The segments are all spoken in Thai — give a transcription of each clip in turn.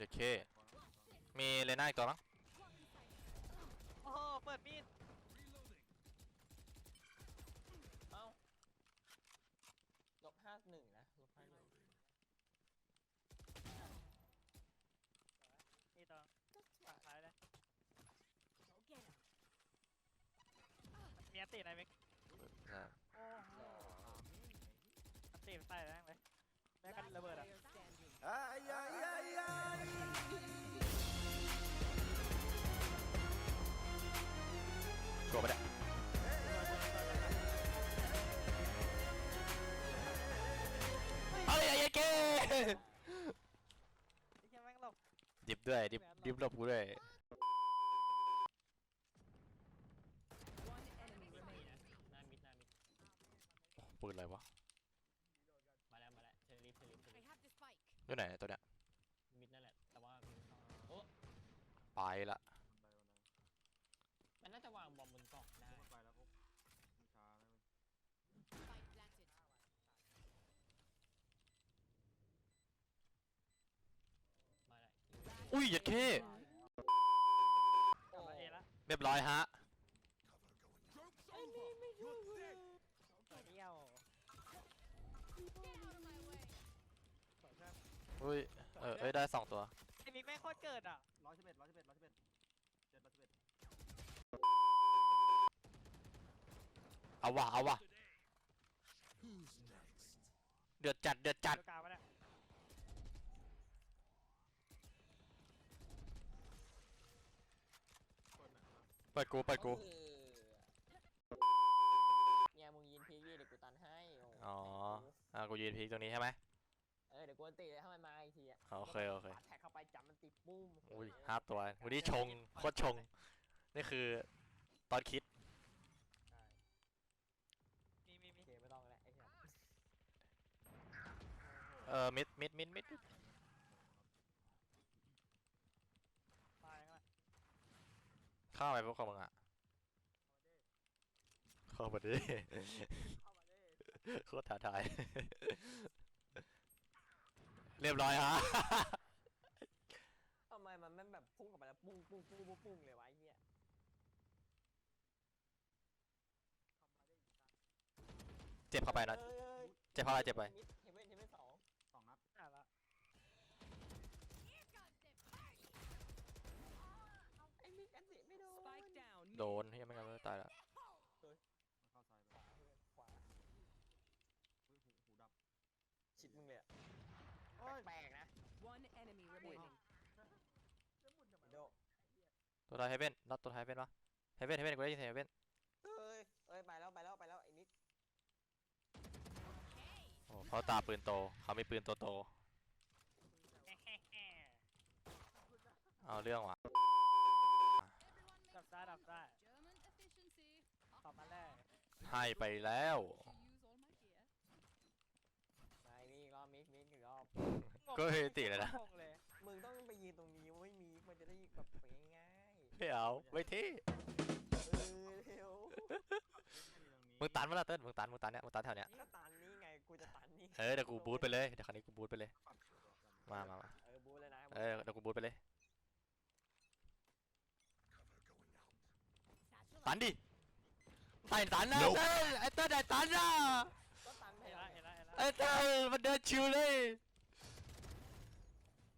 เด็กเค มีเลน่าอีกตัวมั้งโอ้โหเปิดมีดเอ้าลบห้าหนึ่งนะลบห้าหนึ่งนี่ตัวฝั่งซ้ายเลย Go get him. มีอันตีไหนมิ ดิบด้วยดิบดิบหลบกูด้วย One enemy remaining. หน้ามิดหน้ามิดปืนอะไรวะมาแล้วมาแล้วเชอรี่เชอรี่เชอ I รี่ have the spike. อยู่ไหนตัวเนี้ยมิดนั่นแหละ แต่ว่ามิดเข้าโอ้ ไปละ ไปวันนั้น มันน่าจะวางบอมบนกล่องได้ ไปแล้วพวกช้านะ Spike planted. มาได้ อุ้ยเหยัดเคกลับมาเอละเรียบร้อยฮะตัวเดียว Get out of my way. สวยเพื่อนอุ้ย เออเอ้ยได้สองตัว ไอ้มิกแม่งโคตรเกิดอะร้อยสิบเอ็ดร้อยสิบเอ็ดร้อยสิบเอ็ดเจ็ดร้อยสิบเอ็ดเอาวะเอาวะเดือดจัดเดือดจัดดูกลางมาเนี่ย เปิดกูเปิดกู เออเนี่ยมึงยินพีกดิเดี๋ยวกูตันให้โอ๋อ อะกูยืนพีคตรงนี้ใช่ไหม เออเดี๋ยวกูอันตีถ้ามันมาอีกทีอะโอเคโอเค ปาดแท็กเข้าไปจับมันติดปุ้มอุ้ยห้าตัววันนี้ชงโคตรชง นี่คือตอนคิดใช่มีมีโอมีเคไม่ต้องแล้วไอ้เหี้ยเออมิดมิดมิดมิดตายกันละ เข้าไปพวกของมึงอะเข้ามาดิเข้ามาดิโคตรท้าทาย เรียบร้อยฮะ ทำไมมันไม่แบบพุ่งกลับไปแล้วปุ้งปุ้งปุ้งปุ้งปุ้งเลยวะไอ้เหี้ยเจ็บเข้าไปนะอ้ยอ้ยเจ็บเข้าไปเจ็บไป มิดเฮเว่นเฮเว่นสอง สองนัด อะละ Here comes the ไอ้มิกอันติไม่โดน Spike down. โดนเฮียไม่งั้นไม่ตายแล้วมาเข้าซ้ายไปขวาเพื่อนขวาหูหูดับชิดมึงเลยอะโอ้ยแปลกๆนะ One enemy remaining. โดตัวท้ายเฮเว่นน็อตตัวท้ายเฮเว่นปะเฮเว่นเฮเว่นกูได้ยินเสียงเฮเว่นเอ้ยเอ้ยไปแล้วไปแล้วไปแล้วไอ้นิก Hey. โอ้เขาตาปืนโตเขามีปืนโตโตแฮ่แฮ่แฮ่ๆเอาเรื่องว่ะ Everyone ดับได้ดับได้ German efficiency. ตอบมาแรก ให้ไปแล้ว To use all my gear. ไปนี่อีกรอบมิกมิกอีกรอบ ก็เฮติเลยนะ งงเลยมึงต้องไปยืนตรงนี้ไม่มีมันจะได้แบบไปง่ายไม่เอาไม่เที่ๆเออเร็วมึงตันมาละเติ้ลมึงตันมึงตันเนี่ยมึงตันแถวเนี้ยก็ตันนี่ไงกูจะตันนี่เออเดี๋ยวกูบูทไปเลยเดี๋ยวคราวนี้กูบูทไปเลยมามามาเออบูเลยนะเออเดี๋ยวกูบูทไปเลย Satchel ตันดิ ไต่ตันนะเติ้ลไอ้เติ้ลไอ้ตันอะก็ตันไปเห็นแล้ละวเห็นละเห็นละไอ้เติ้ลมันเดินชิวเลย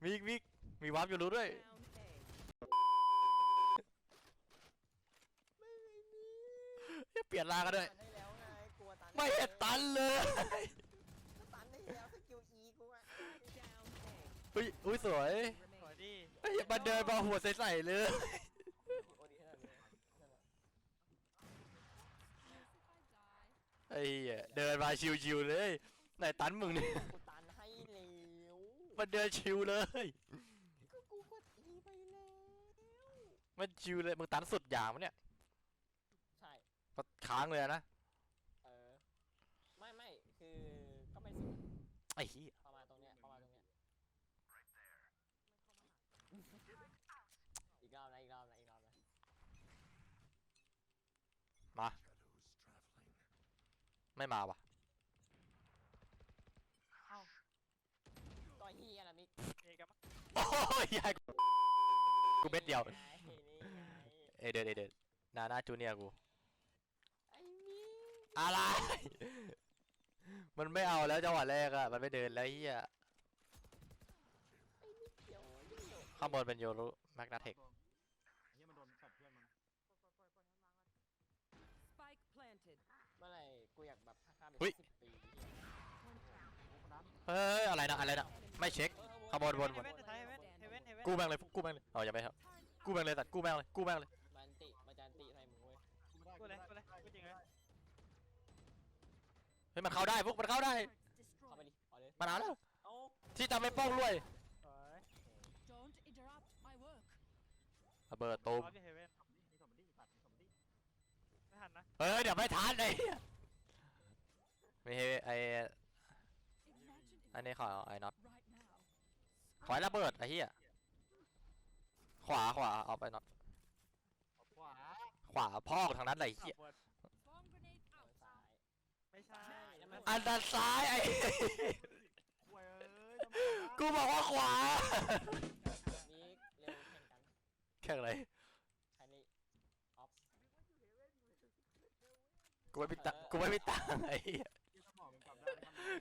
มีมีมีวาร์ปอยู่รู้ด้วย down A. อย่าเปลี่ยนลางกันด้วย ตันให้แล้วไงกลัวตันไม่เห็นตันเลย ก็ตันให้แล้วสกิลอีกูอะ Down A. อุ้ยอุ้ยสวยสวย Remaining. ดีเฮ้ยมันเดินมาหัวใสๆเลย โอดีขนาดนี้นั่นแหละ Yes, if I die. ไอ้เหี้ยเดินมาชิวๆเลยไหนตันมึงเนี่ยกูตันให้แล้วมันเดินชิวเลย ก็กูกดอีไปแล้วมันชิวเลยมึงตันสุดอย่างมันเนี่ยใช่ ก็ค้างเลยนะเออ ไม่ไม่คือก็ไม่สุดไอ้เหี้ยประมาณตรงเนี้ยประมาณตรงเนี้ยอีกรอบนะอีกรอบนะอีกรอบนะมา ไม่มาว่ะก็เฮียนะมิกเอกับโอ้ยยายกูเม็ดเดียว นี่ไงนี่ไงเอยเดินเอยเดินนาหน้าจูเนียร์กู ไอ้นี่อะไร มันไม่เอาแล้วจังหวะแรกอะมันไม่เดินแล้วเฮียไอ้นี่เกี่ยวนี่เกี่ยวข้างบนเป็นโยรุแมกนาเทค เฮียมันโดนแฟดเพื่อนมัน Spike planted. เมื่อไหร่กูอยากแบบข้ามไป อุ๊ย สิบปี โอ้คนนั้น เฮ้ย อะไรนะอะไรนะไม่เช็คขบวนวนเฮเว่นสุดท้ายเฮเว่นเฮเว่นเฮเว่นกู้แม่งเลยกู้แม่งเลยอ๋อยังไม่ครับกู้แม่งเลยตัดกู้แม่งเลยกู้แม่งเลยมันติมันจะติใส่มึงเว้ยกูไม่ได้กูเลยกูเลยกูจริงเลยเฮ้ยมันเข้าได้พวกมันเข้าได้เข้าไปดิเอาเลยมันเอาแล้วเอาที่ทำให้โป้งรวยโอ้ย Don't interrupt my work. ระเบิดตูมรอที่เฮเว่นมีสมบัติตัดมีสมบัติไม่ทันนะเฮ้ยเดี๋ยวไม่ทันไอ้เหี้ยไม่เฮ้ยไอ้ Imagine if อันนี้ขอไอ้น็อต right now. ขอให้ระเบิดไอ้เหี้ยขวาขวาเอาไปน็อตขวาขวาพ่อทางนั้นไหนขัเหี้ยบบน Bomb grenade เอา out. ซ้ายไม่ใช่อันด้านซ้ายไอ้เว้ยกูบอกว่าขวานี่เร็วแข่งกันแข่งอะไรใครนี่ออฟกูไม่มีตังค์กูไม่มีตังค์ไอ้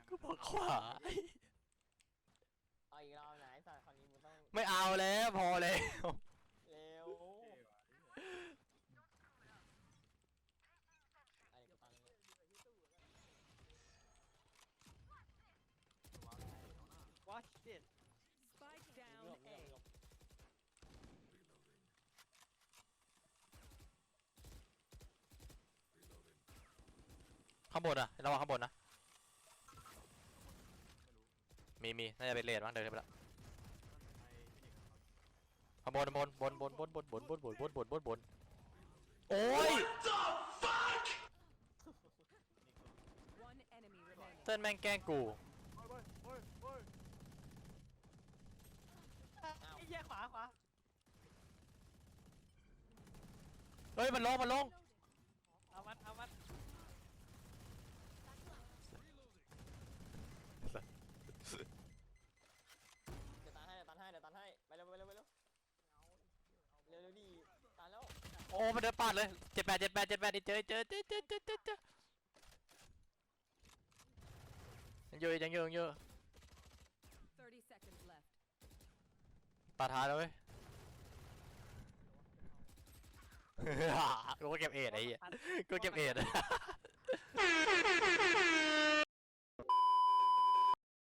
กูบอกขวาไอ้เอาอีกรอบไหนสัตว์คราวนี้มึงต้องไม่เอาแล้วพอแล้ว เร็วไอ้กูตังค์เนี่ยวอชดิต Spike หล down บหลบ A. หลบข้างบนอะระวังข้างบนนะ มีมีน่าจะเป็นเลดมั้งเดินขึ้นไปแล้วข้างบนข้างบนบนบนบนบนบนบนบนบนบนบนบนโอ้ย One enemy remaining. เต้นแม่งแกล้งกูไอ้เหี้ยขวาขวาเฮ้ยมันลงมันลง เอามันเอามัน เดี๋ยวตันให้เดี๋ยวตันให้เดี๋ยวตันให้ไปเร็วไปเร็วไปเร็วเร็วเร็วดีตันแล้ว โอ้ มันเดินปาดเลยเจ็ดแปดเจ็ดแปดเจ็ดแปดเจอเจอเจอเจอเจอเจอเจอยังอยู่ยังอยู่ยังอยู่30 seconds left. ตาท้ายแล้วเว้ย กูก็เก็บเอ็ดไอ้เหี้ยกูเก็บเอ็ด